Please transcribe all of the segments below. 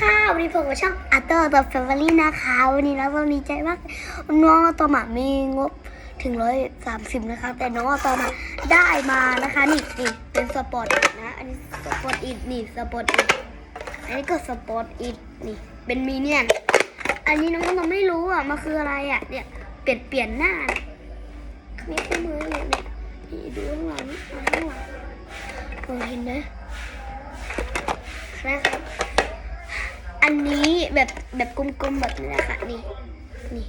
ค่ะ วันนี้ผมกับช่องอัตโต้ตัวแฟมิลี่นะคะ วันนี้นะวันนี้ใจมาก น้องอัตโตมามีงบถึงร้อยสามสิบนะคะ แต่น้องอัตโตมาได้มานะคะ นี่นี่เป็นสปอร์ตนะ อันนี้สปอร์ตอีกนี่สปอร์ตอีกอันนี้ก็สปอร์ตอีกนี่ เป็นมีเนียน อันนี้น้องอัตโตไม่รู้อะ มันคืออะไรอะ เนี่ย เปลี่ยนเปลี่ยนหน้านี่คู่มือเนี่ยเนี่ยนี่ดูข้างหลังเอาข้างหลังโอ้เห็นไหมนะครับ นนี้แบบแบบกลมๆแบบนี้นะคะนี่นี่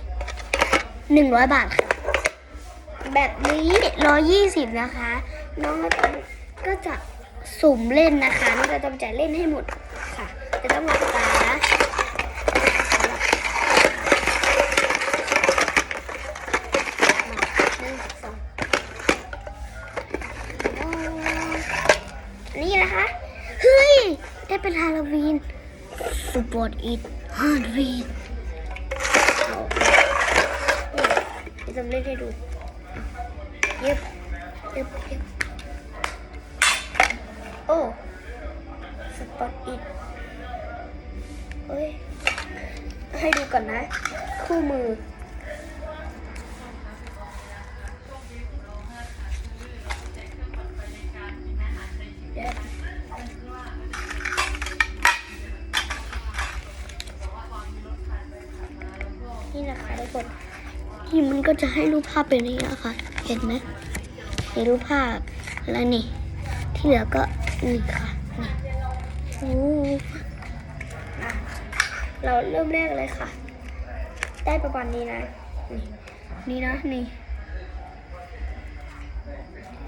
หนึ่งร้อยบาทค่ะ แบบนี้ร้อยี่สิบนะคะ น้องก็จะสุ่มเล่นนะคะน้องจะต้องจ่ายเล่นให้หมดค่ะ จะต้องรักษานึ่งสองอันนี้นะคะ เฮ้ย ได้เป็นฮาโลวีน สปอร์ตอีทฮาร์ดวีดจะทำเล่นให้ดูเย็บเย็บเย็บโอ้สปอร์ตอีทเฮ้ย ให้ดูก่อนนะ คู่มือ นี่นะคะทุกคนนี่มันก็จะให้รูปภาพเป็นอย่างนี้นะคะ เห็นไหมมีรูปภาพแล้วนี่ ที่เหลือก็นี่ค่ะนี่โอ้เราเริ่มแรกเลยค่ะ ได้ประมาณนี้นะ นี่นี่นะนี่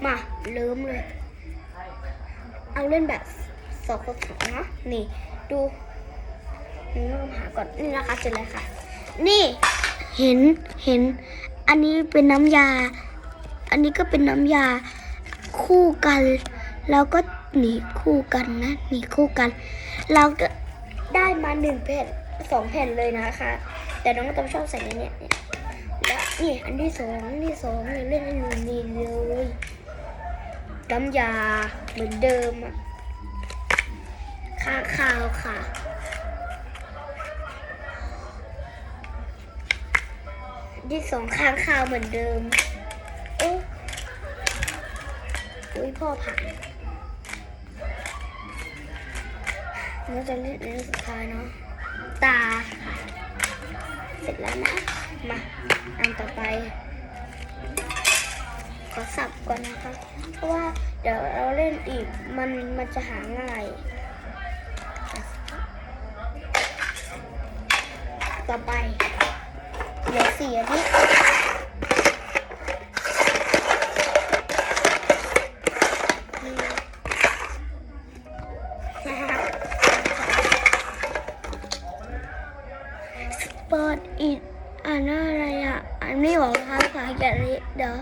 มาเริ่มเลย เอาเล่นแบบสองคนสองนะนี่ ดูนี่ลองหาก่อนนี่นะคะเสร็จแล้วค่ะ นี่เห็นเห็น อันนี้เป็นน้ำยา อันนี้ก็เป็นน้ำยาคู่กัน แล้วก็หนีคู่กันนะหนีคู่กัน เราก็ได้มาหนึ่งแผ่นสองแผ่นเลยนะคะ แต่น้องก็ต้องชอบใส่เนี่ยและนี่อันที่สองอันที่สองเล่นให้หนูนี่เลยน้ำยาเหมือนเดิมอะข้างคาวค่ะ ที่สองข้างคาวเหมือนเดิมเอ๊ะอุ้ยพ่อผ่านเราจะเล่นในสุดท้ายเนาะตา เสร็จแล้วนะ มาอันต่อไป ขอสับก่อนนะคะ เพราะว่าเดี๋ยวเราเล่นอีกมันมันจะหาง่ายต่อไป เหลือสี่อันนี้สปอร์ตอีกอ่านว่าอะไรอะอันนี้ของภาษาอังกฤษเดี๋ยว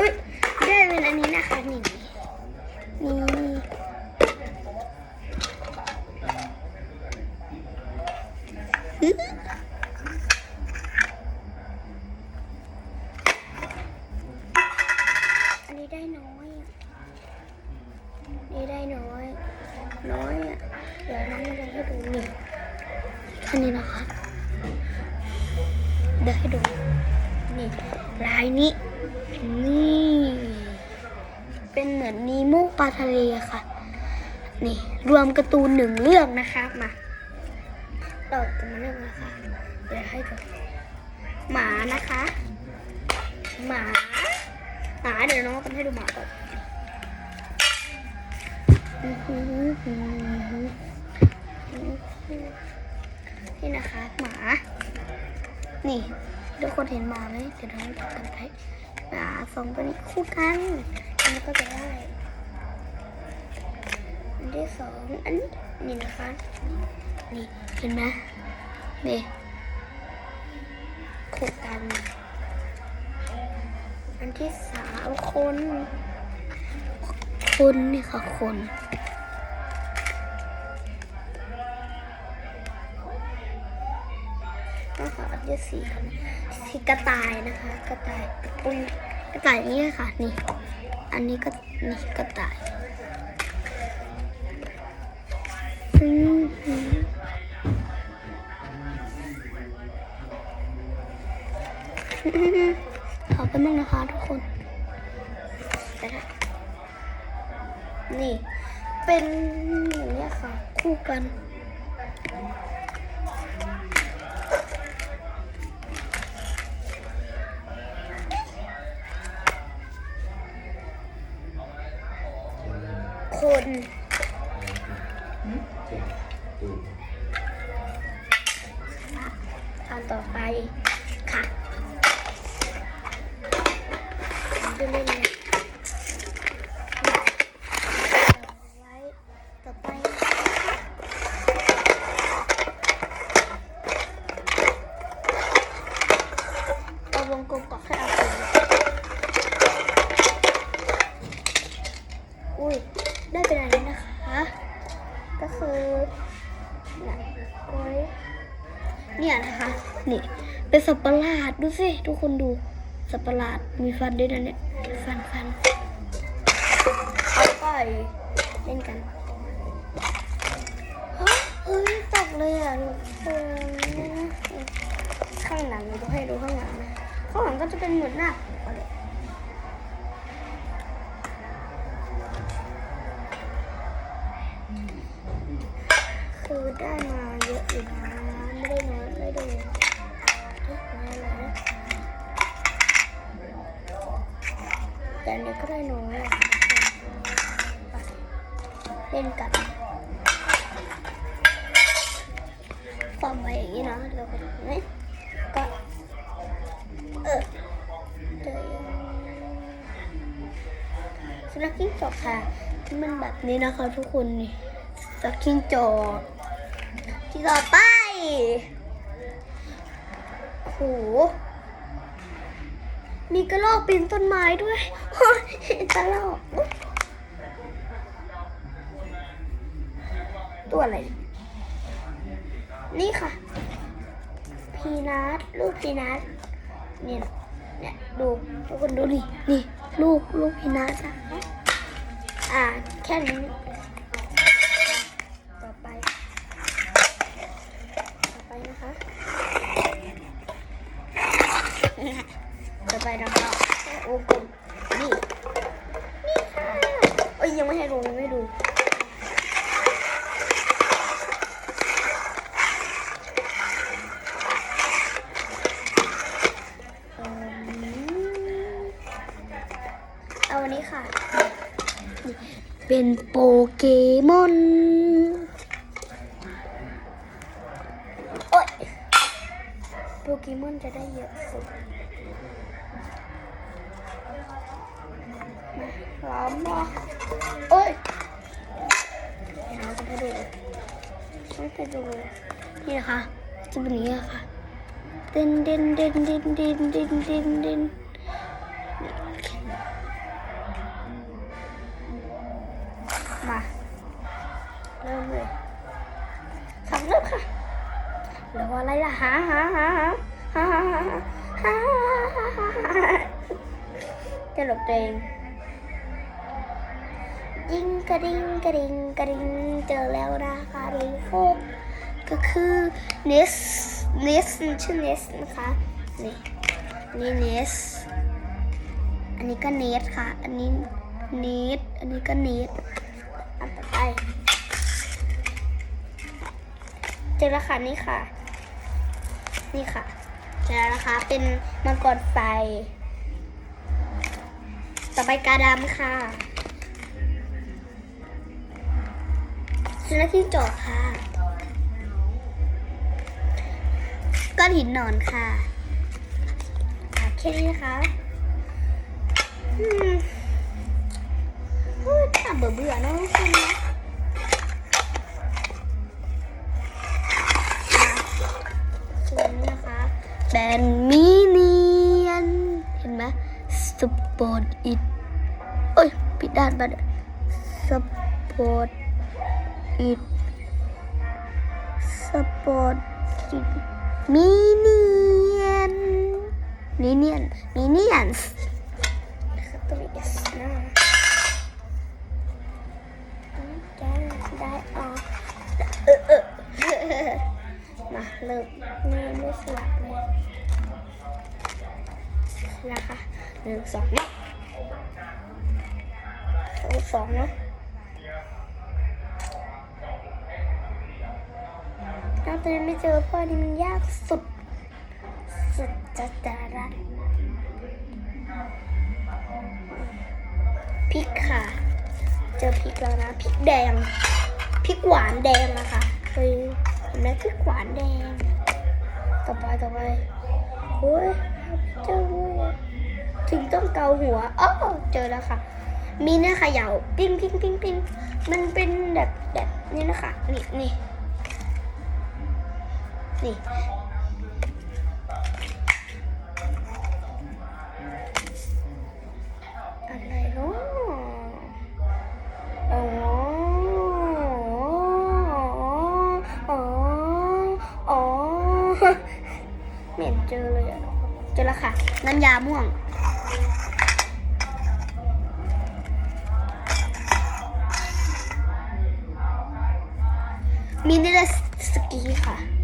อุ้ยได้เป็นอันนี้นะคะนี่ นี่อันนี้ได้น้อยอะนี่ได้น้อย น้อยอะ เดี๋ยวน้องจะให้ดูนี่อันนี้นะคะเดี๋ยวให้ดู นี่ลายนี้ นี่ เป็นเหมือนนีโม ปลาทะเลค่ะ นี่รวมการ์ตูนหนึ่งเรื่องนะคะมาเราจะมาเรื่องนะคะเดี๋ยวให้ดูหมานะคะ หมาหมาเดี๋ยวน้องกันให้ดูหมาก่อนนี่นะคะหมา นี่ ทุกคนเห็นหมาไหมเดี๋ยวเราจะกันไปหมาสองตัวนี้คู่กัน อันนี้ก็จะได้ ที่สองอันนี้นี่นะคะนี่เห็นไหมนี่คู่กัน อันที่สามคน คนนี่ค่ะคนนะคะอันที่สี่กันที่กระต่ายนะคะ กระต่ายอุ้ยกระต่ายนี่ค่ะนี่ อันนี้ก็นี่กระต่าย อืมอืมขอเป็นบ้างนะคะทุกคน นี่ เป็นอย่างนี้ค่ะ คู่กัน อันต่อไปค่ะดูเล่นไว้ต่อไปเอาวงกลมก่อนให้เอาไปอุ้ยได้เป็นอันนี้นะคะ ก็คือเนี่ยโอ้ย เนี่ยนะคะ นี่ เป็นสัตว์ประหลาดดูสิทุกคนดู สัตว์ประหลาดมีฟันด้วยนะเนี่ย ฟันฟันเอาไปเล่นกันเฮ้ยตกเลยอะทุกคนข้างหลังดูให้ดูข้างหลังนะ ข้างหลังก็จะเป็นเหมือนหน้าคือได้มาเยอะอยู่นะ ได้น้อยไม่ด้ทุกน้อยเลยแต่นี้ก็ได้น้อยเล่นกันความไวอย่างนี้นะเราก็นี่ก็เออเดี๋ยวสุนัขจิ้งจอกค่ะที่มันแบบนี้นะคะทุกคนนี่สักจิ้งจอกที่ต่อไป โห มีกระรอกปีนต้นไม้ด้วยโอ้ยกระรอก ตัวอะไร นี่ค่ะ พีนัทลูกพีนัทเนี่ยเนี่ยดูทุกคนดูนี่นี่ ลูกลูกพีนัทอะอ่า แค่นี้ ต่อไป ต่อไปนะคะ ต่อไปนะคะโอ้กลมนี่ นี่ค่ะเอ้ยยังไม่ให้ดูยังไม่ดูเอาวันนี้ค่ะ เป็นโปเกมอนโอ๊ยโปเกมอนจะได้เยอะสุด มาล้อมมาโอ๊ยเราจะไปดูไม่ไปดูนี่นะคะจะเป็นอย่างนี้ค่ะเด่นเด่นเด่นเด่นเด่นเด่นเด่นเด่นมาเริ่มเลยขับเริ่มค่ะเหลืออะไรล่ะหาหาหาหาหาหาหาหาจะหลบตัวเอง ยิงกระดิ่งกระดิ่งกระดิ่งเจอแล้วนะคะทุกคนก็คือเนสเนสชื่อเนสนะคะนี่นี่เนสอันนี้ก็เนสค่ะ อันนี้เนสอันนี้ก็เนสอันต่อไปเจอแล้วค่ะนี่ค่ะ นี่ค่ะเจอแล้วนะคะเป็นมังกรไฟต่อไปกาดำค่ะ สุนัขที่จอกค่ะ ก้อนหินนอนค่ะอะแค่นี้นะคะอืมอ้ยน่าเบื่อเบื่อๆเนอะคุณนะส่วนนี้นะคะแบรนมิเนียนเห็นไหมสปอร์ตอิดโอ้ยผิดด้านบัดสปอร์ต อิดสปอร์ตอิดมิเนียนมิเนียนมิเนียนส์ตัวนี้ S นะได้ออกเออเออมาเริ่มนี่ไม่สลับเลยนะคะหนึ่งสองนะสองสองนะ เราตัวนี้ไม่เจอพราะนี่มันยากสุด สุดจัดจารันพริกค่ะ เจอพริกแล้วนะพริกแดงพริกหวานแดงนะคะเคยเห็นไหมพริกหวานแดง ต่อไปต่อไปโอ้ยเจอถึงต้องเกาหัวอ๋อเจอแล้วค่ะ มีเนื้อเขย่าปิ้งปิ้งปิ้งปิ้งมันเป็นแบบแบบนี้นะคะนี่นี่ นี่อะไรเนาะอ๋ออ๋ออ๋อไม่เห็นเจอเลยอะเจอแล้วค่ะ น้ำยาม่วงมินิเลสกีค่ะ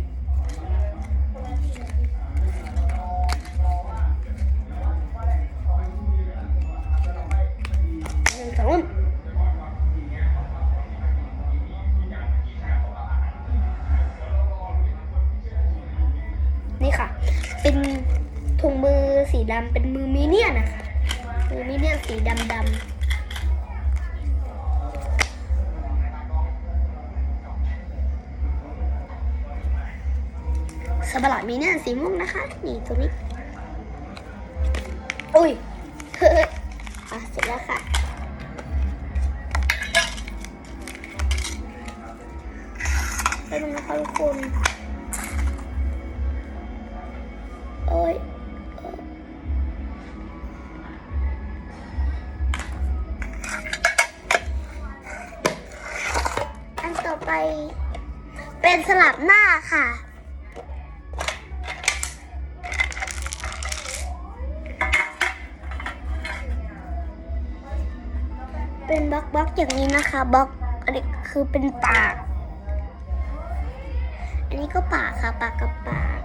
ดำเป็นมือมิเนียนะคะมือมิเนียสีดำดำสบลัดมิเนียสีม่วงนะคะ นี่ตัวนี้อุ้ยเฮ้ยอะเสร็จแล้วค่ะไปดูนะคะทุกคนเอ้ย ไป เป็นสลับหน้าค่ะ เป็นบล็อกบล็อกอย่างนี้นะคะบล็อกอันนี้คือเป็นปาก อันนี้ก็ปากค่ะปากกับปาก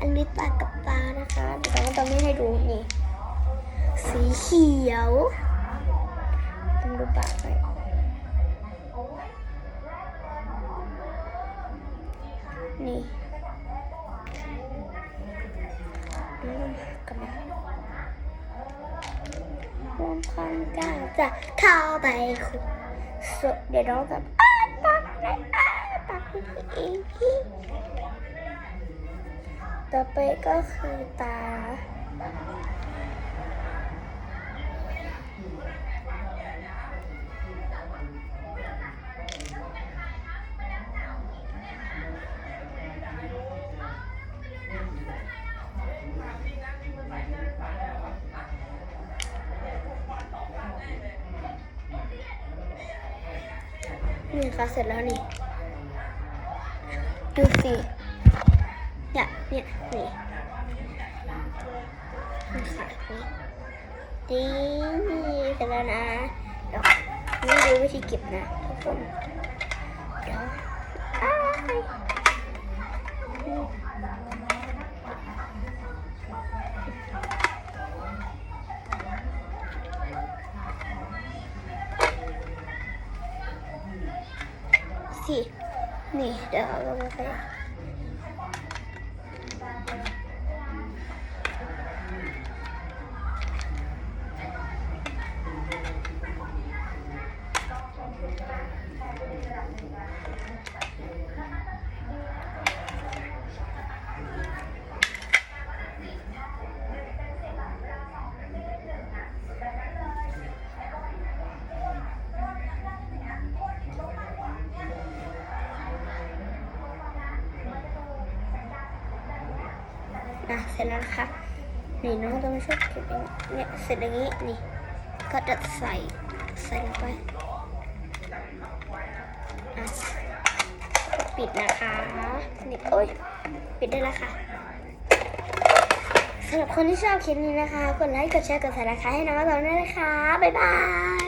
อันนี้ปากกับปากนะคะเดี๋ยวเราจะไม่ให้ดูนี่ สีเขียวต้องดูปากไป นี่ดูกันนะรวมความกล้าจะเข้าไปคุยสุดเดี๋ยวน้องจะอ้าปากเลยอ้าปากอีกต่อไปก็คือตา ซาเสร็จแล้วนี่ ดูสิเนี่ยเนี่ยนี่นี่ค่ะนี่นี่เสร็จแล้วนะเดี๋ยวนี่ดูวิธีเก็บนะทุกคนเดี๋ยวอ้าย นี่เดี๋ยว อะเสร็จแล้วนะคะนี่น้องจะมาช่วยเก็บเองเนี่ยเสร็จอย่างนี้นี่ ก็จะใส่ใส่ลงไปอะปิดนะคะนี่โอ้ยปิดได้แล้วค่ะสำหรับคนที่ชอบคลิปนี้นะคะ กดไลค์ กดแชร์ กดซับสไครต์ให้น้องตองด้วยนะคะ บ๊ายบาย